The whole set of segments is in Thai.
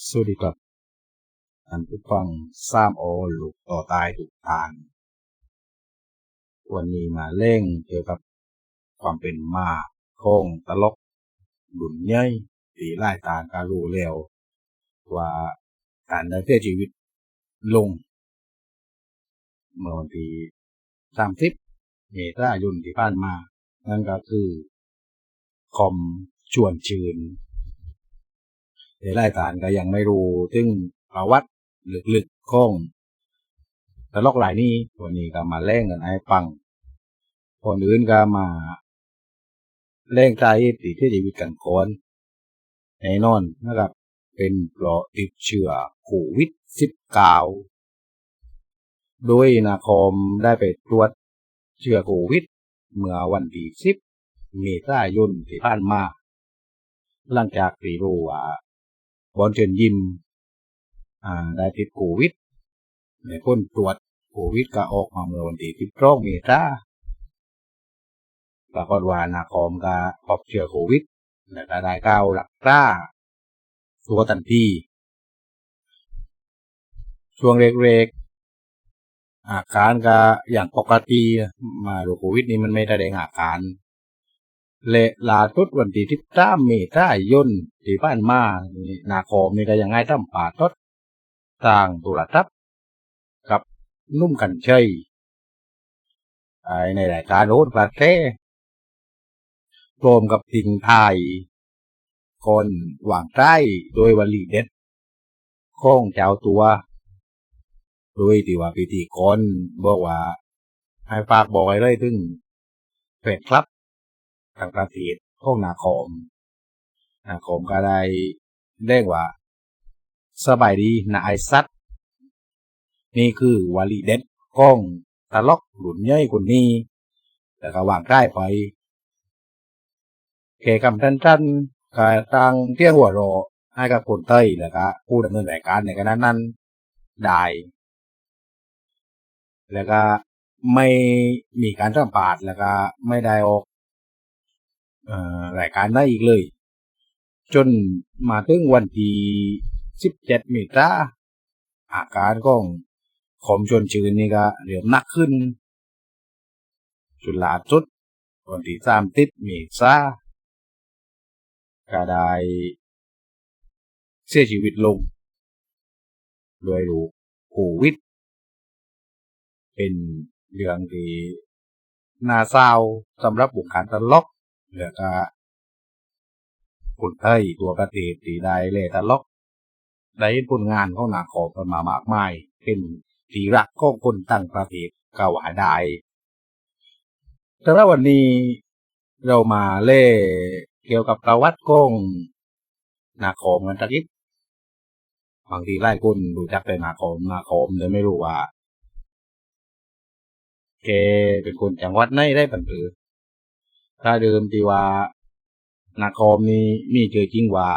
สวัสดีครับท่านผู้ฟังสามโอลูกต่อตายถูกทานวันนี้มาเล่งเกี่ยวกับความเป็นมาโค้งตลกดุนย่อยตีไล่ตาการรู้เร็วว่าการได้เสียชีวิตลง เมื่อวันที่สามสิบเมษายนที่ผ่านมา นั่นก็คือคอมชวนชื่น ในรายการก็ยังไม่รู้ถึงประวัติลึกๆของตลกหลายนี้วันนี้ก็มาเล่งกันให้ฟังคนอื่นก็มาเล่งใจติดที่ชีวิตกันคนแน่นอนนะครับ เป็นเพราะติดเชื้อโควิด -19 โดยนาคอมได้ไปตรวจเชื้อโควิด เมื่อวันที่10เมษายนที่ผ่านมา หลังจากที่รู้ว่า บอลเชิญยิมอ่าได้ติดโควิดในพ้นตรวจโควิดก็ออกมาเมื่อวันที่12เมษาปรากฏว่านาคอมก็พบเชื้อโควิดและก็ได้ก้าวหลักกล้าตัวทันทีช่วงเล็กๆอาการก็อย่างปกติมาดูโควิดนี้มันไม่ได้แดงอาการ เละลาทุดวันที่ทิพตามเมษายนที่ผ่านมานาคอมนี่ก็ยังไงตั้มป่าทดทางตุลทัพกับนุ่มกันเชยในรายการโน้ตประเทศรวมกับทิงไทยคนหว่างใต้โดยวลีเด็ดข้องเจ้าตัวโดยที่ว่าพิธีกรบอกว่า ให้ฝากบอกไว้เลยถึงเฟดครับ ทางประเทศข้องนาคอมนาคอมก็ได้เรียกว่า สบายดีนาไอซัดนี่คือวลีเด็ดข้องตะลอกหลุนย่อยคนนี้แต่ก็วางใกล้ไปเกคำท่านๆกับทางเที่ยงหัวรอให้กับคนเต้ยแล้วก็ผู้ดำเนินรายการในขณะนั้นได้แล้วก็ไม่มีการสัมภาษณ์แล้วก็ไม่ได้ออก รายการได้อีกเลย จนมาถึงวันที่สิบเจ็ดเมษาอาการของขมชนชื้นนี่ก็เริ่มหนักขึ้น จุดลาสุดวันที่สามติดเมษาก็ได้เสียชีวิตลง ด้วยโรคโควิด เป็นเรื่องที่น่าเศร้าสำหรับบุคคลตลก แล้วก็คนไทยตัวประเทศที่ได้เล่ตลกได้ผลงานของนาขอบกันมามากมาย เป็นที่รักของคนต่างประเทศก็ว่าได้แต่ว่าวันนี้เรามาเล่เกี่ยวกับประวัติของนาคอมกันสักนิดบางทีไล่คนรู้จักแต่นาคอมนาคอมแต่ไม่รู้ว่าแกเป็นคนจังหวัดไหนได้ปันผือ ถ้าเดิมที่ว่านาคอมนี้มีเจอจริงว่า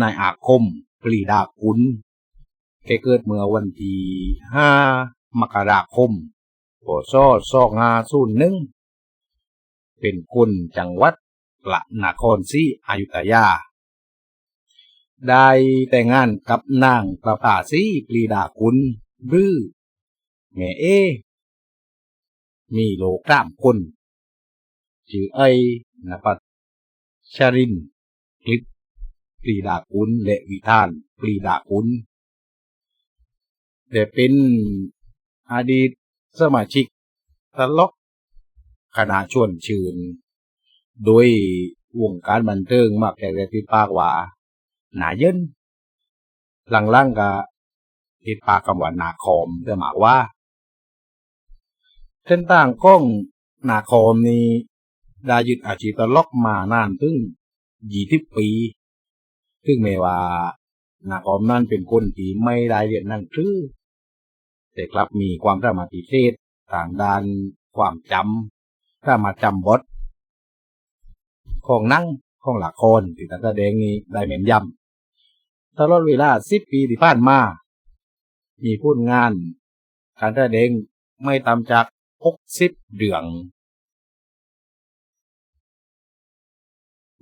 นายอาคมปรีดากุลแกเกิดเมื่อวันที่ห้ามกราคมปศสองห้าศูนหนึ่ง เป็นคนจังหวัดละนครศรีอยุธยา ได้แต่งงานกับนางประภาสีปรีดากุลหรือแม่เอ มีโลกล้ามคน ชื่อไอนปัชรินคลิปปรีดากุลและวิธานปรีดากุลแต่เป็นอดีตสมาชิกตลกคณะชวนชื่น โดยวงการบันเทิงมากแต่ที่ปากว่าหนาเยินหลังๆก็ที่ปากคำว่านาคอมจะหมายว่าเส้นต่างก้องนาคอมนี้ ได้ยึดอาชีพตลกมานานถึงยี่สิบปี ซึ่งแม้ว่านาคอมนั่นเป็นคนที่ไม่ได้เรียนหนังสือแต่กลับมีความสามารถพิเศษทางด้านความจำถ้ามาจำบทของนั่งของหลักคนที่ตาแสดงนี้ได้เหม็นยำตลอดเวลาสิบปีที่ผ่านมา มีพูดงานการแสดงไม่ต่ำจากหกสิบเดือง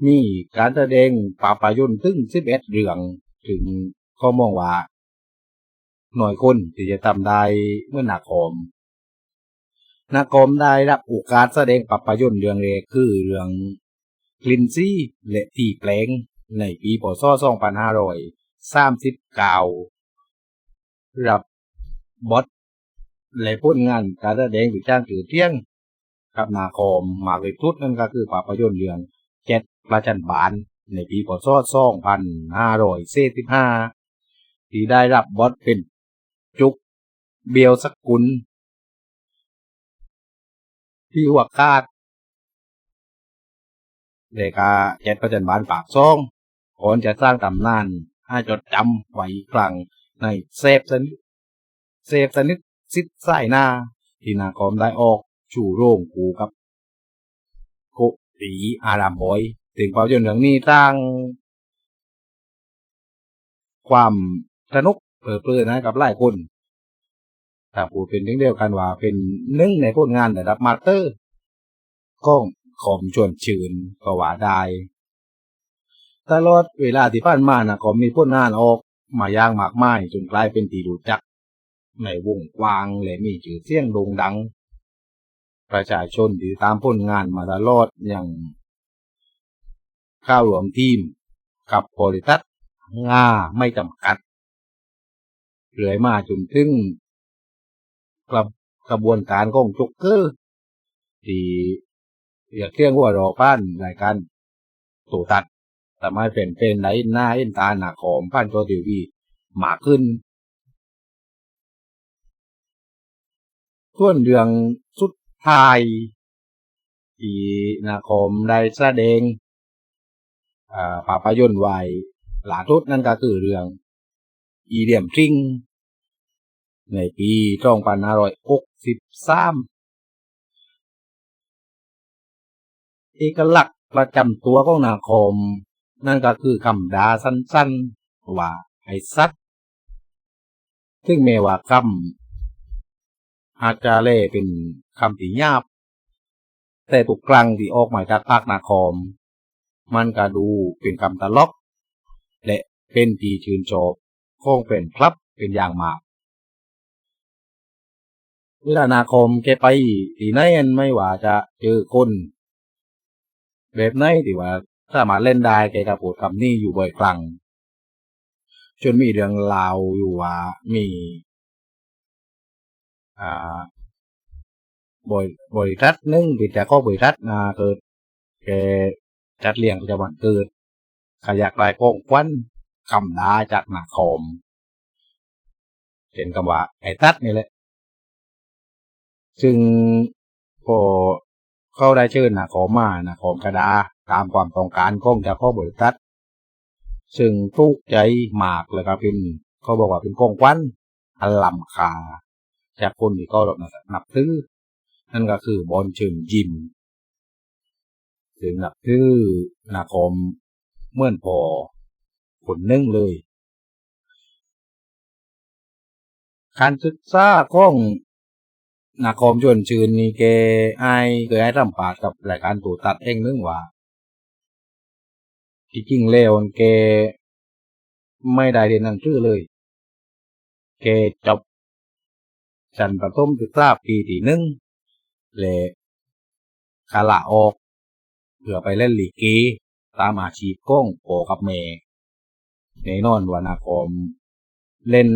มีการแสดงปาปายนตึงสิบเอ็ดเดืองถึงก็มองว่าหน่อยคนที่จะทำได้เมื่อนาคอมนาคอมได้รับโอกาสแสดงปัปยนต์เรื่องแรกคือเรื่องกลินซี่และตีแปลงในปีพศ2539รับบอสและพ้นงานการแสดงวิจารณ์ถือเที่ยงกับนาคอมมาเลยทุดนั่นก็คือภาพยนตร์เรื่องเจ็ด ระจันบานในปีพศ2545ที่ได้รับบอสเป็นจุกเบียวสกุล ที่หัวคาดเดกาเจ็ดประจันบานปากซ่องก่อนจะสร้างตำนานให้จดจำไว้ครั้งในเซฟสนิทเซฟสนิทซิดไส้หน้า ที่นาคอมได้ออก ชูโร่งกูกับโกตีอารามบอย ถึงภาพยนตร์เรื่องนี้ตั้งความสนุกเปิดเผยนะกับหลายคนถ้าพูดเป็นเดียวกันว่า เป็นหนึ่งในผลงานระดับมาสเตอร์ก้องขอมชวนชื่นก็ว่าได้ตลอดเวลาที่ผ่านมานะก็มีผลงานออกมาย่างมากมายจนกลายเป็นที่รู้จัก ในวงกว้างและมีชื่อเสียงโด่งดัง ประชาชนที่ตามผลงานมาตลอดอย่าง ข้าวรวมทีม กับบริษัทงาไม่จำกัดเรื่อยมาจนถึงกระกระบวนการของจุกเกอร์ที่อยากเที่ยงว่ารอป้านรายการตูตัดแต่ไม่เป็นเป็นไหนหน้าเอ็นตาหนาของป้านโจทีวีมากขึ้นส่วนเรื่องสุดท้ายที่นาคมได้แสดง ภาพยนตร์ไว้หลาทุดนั่นก็คือเรื่อง อีเดียมทริง ในปี2563เอกลักษณ์ประจำตัวของนาคม นั่นก็คือคำด่าสั้นๆ ว่าไอ้สัตว์ซึ่งแม้ว่าคำอาจจะเล่เป็นคำที่ยาบ แต่ทุกครั้งที่ออกมาจากภาคนาคม มันก็ดูเป็นคำตลกและเป็นที่ชื่นชอบของเป็นครับเป็นอย่างมากเวลานาคมแกไปที่ไหนไม่ว่าจะเจอคน แบบไหนที่ว่าสามารถเล่นได้แกก็พูดคำนี้อยู่บ่อยครั้งจนมีเรื่องราวอยู่ว่ามีอ่าบริบริษัทนึงเป็นจากข้อบริษัทนะเกิดแก จัดเลี้ยงประจำวันเกิดขยักลายกองควันคำดาจากนาคมเป็นคำว่า ไอ้ตัดนี่แหละ ซึ่งพอเข้าได้เชิญนะขอมานะขอกระดา ตามความต้องการของจากข้อบริษัทซึ่งทุกใจมากเลยครับเป็นเขาบอกว่าเป็นกองควันอลัมคา จากคนที่ก็นับถือนั่นก็คือบอลเชิงยิม ถึงนับถือนาคมเมื่อนพอผลนึ่งเลย การศึกษาของนาคอมชวนชื่นนี่แกไอเคยให้ทำปากกับรายการตูตัดเองนึงว่าที่จริงแล้วแกไม่ได้เรียนหนังสือเลย แกจบจันประต้มศึกษาปีที่หนึ่งและคาลาออก เพื่อไปเล่นลีกีตามอาชีพก้องโปกับเมแน่นอนว่านาคอมเล่น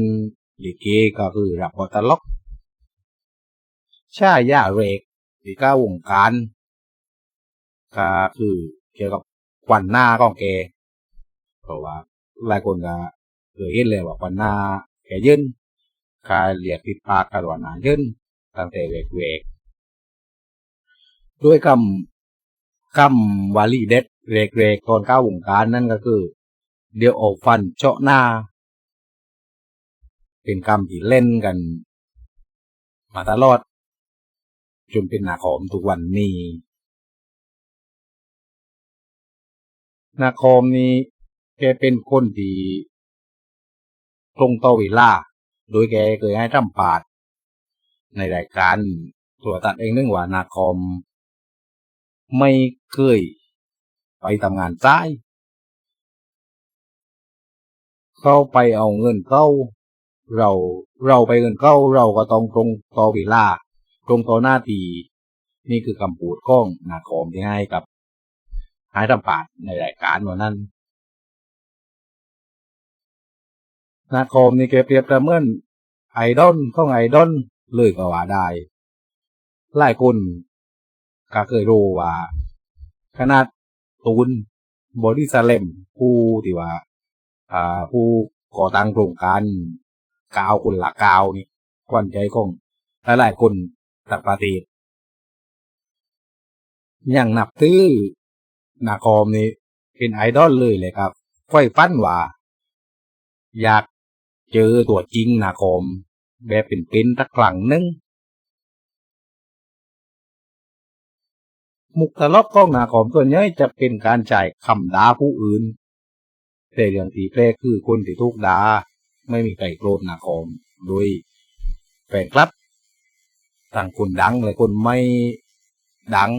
ลีกีก็คือรับบทล็อกชายาเรกที่ก้าวงการก็คือเกี่ยวกับควันหน้าของแกเพราะว่าหลายคนก็เคยเห็นเลยว่าควันหน้าแกยืนคาเรียกติดปากกันว่านายืนตั้งแต่เวกเวกด้วยคำ คำวาลีเด็ดเรกเรกตอนก้าวงการนั่นก็คือ เดี๋ยวออกฟันเจาะหน้า เป็นคำที่เล่นกัน มาตลอด จนเป็นหนาคอมทุกวันนี้นาคอมนี้แกเป็นคนที่ตรงต่อเวลา โดยแกเคยให้ทำปาด ในรายการตัวตัดเองนึงว่านาคอม ไม่ เคย ไปทำงานซ้ายเขาไปเอาเงินเข้า เราเราไปเงินเข้าเราก็ต้องตรงต่อเวลาตรงต่อหน้าตี นี่คือคำพูดข้องนาคอมที่ให้กับหายทำปาดในรายการวันนั้นนาคอมนี่แกเปรียบเมือนไอดอลของไอดอลเลยก็ว่าได้หลายคนก็เคยรู้ว่า ขนาดตูนบอดี้สแลมผู้ที่ว่า อ่า ผู้ก่อตั้งโครงการกาวคนละกาวนี่กวนใจของหลายๆคนต่างประเทศอย่างนับถือนาคอมนี่เป็นไอดอลเลยเลยครับค่อยฟันว่า อยากเจอตัวจริงนาคอมแบบเป็นเป็นๆสักครั้งนึง มุกตลกของหนาคอมส่วนใหญ่จะเป็นการจ่ายคำด่าผู้อื่น แต่เรื่องที่แปลคือคนที่ถูกด่าไม่มีใครโกรธหนาคอมโดยแฟนคลับต่างคนดังและคนไม่ดัง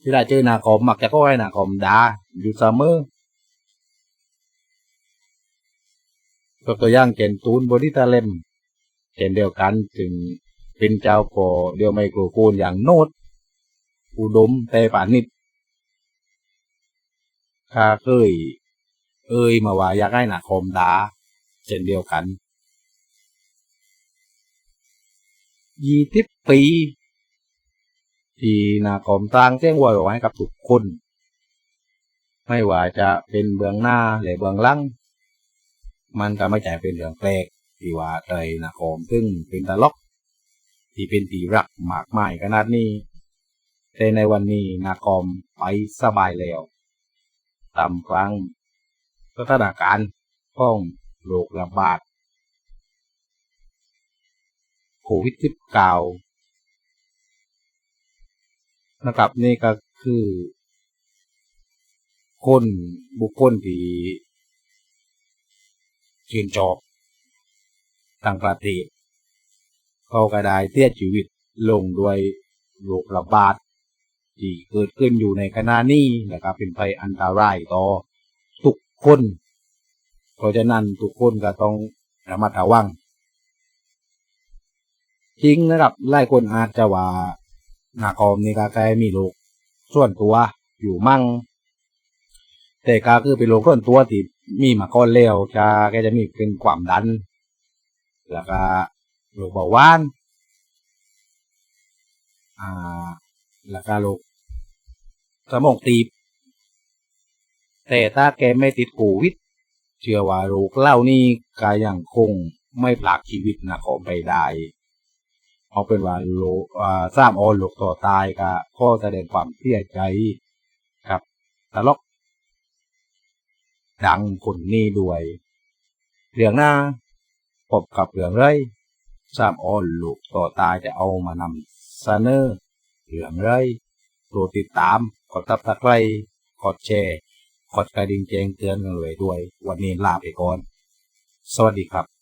ที่ได้เจอหนาคอมมักจะก็ให้นาคอมด่าอยู่เสมอก็ตัวอย่างเจนตูนบอดี้ตาเลมเช่นเดียวกันจึงเป็นเจ้าก่อเดียวไมโครโฟนอย่างโน้ต อุดมแต่ป่านนิดข้าเคย เอ่ยมาว่าอยากให้หนาคมดาเช่นเดียวกันยี่สิบปี ที่นาคมสร้างเสียงวอยไว้กับทุกคน ไม่ว่าจะเป็นเบื้องหน้าหรือเบื้องหลังมันก็ไม่ใช่เป็นเรื่องแปลกที่ว่าใจนาคมซึ่งเป็นตลก ที่เป็นตีรักมากมายขนาดนี้ แต่ในวันนี้นาคอมไปสบายแล้ว ตามกลางสถานการณ์ของโรคระบาดโควิด -19 นะครับนี่ก็คือ คนบุคคลที่ชื่นชอบต่างประเทศเขาก็ได้เสียชีวิตลงด้วยโรคระบาด ที่เกิดขึ้นอยู่ในขณะนี้นะครับเป็นภัยอันตรายต่อทุกคน เพราะฉะนั้นทุกคนก็ต้องระมัดระวังจริงนะครับหลายคนอาจจะว่านาคอมนี่ก็แค่มีโรคส่วนตัวอยู่มั่ง แต่ก็คือเป็นโรคส่วนตัวที่มีมาก่อนแล้วจะแกจะมีเป็นความดัน แล้วก็โรคเบาหวานอ่าแล้วก็โรค สมองตีบ แต่ถ้าแกไม่ติดโควิด เชื่อว่าโรคเหล่านี้ก็ยังคงไม่ผลากชีวิตนะของไปได้เอาเป็นว่าโลอ่าทราบออนโลกต่อตายก็ข้อแสดงความเสียใจครับตลกดังคนนี้ด้วยเรื่องหน้าพบกับเรื่องไรทราบออนลูกต่อตายจะเอามานำเสนอเรื่องไรโปรดติดตาม ดตับตะไคร้กดแชร์กดกระดิ่งแจ้งเตือนกันเลยด้วย วันนี้ลาไปก่อน สวัสดีครับ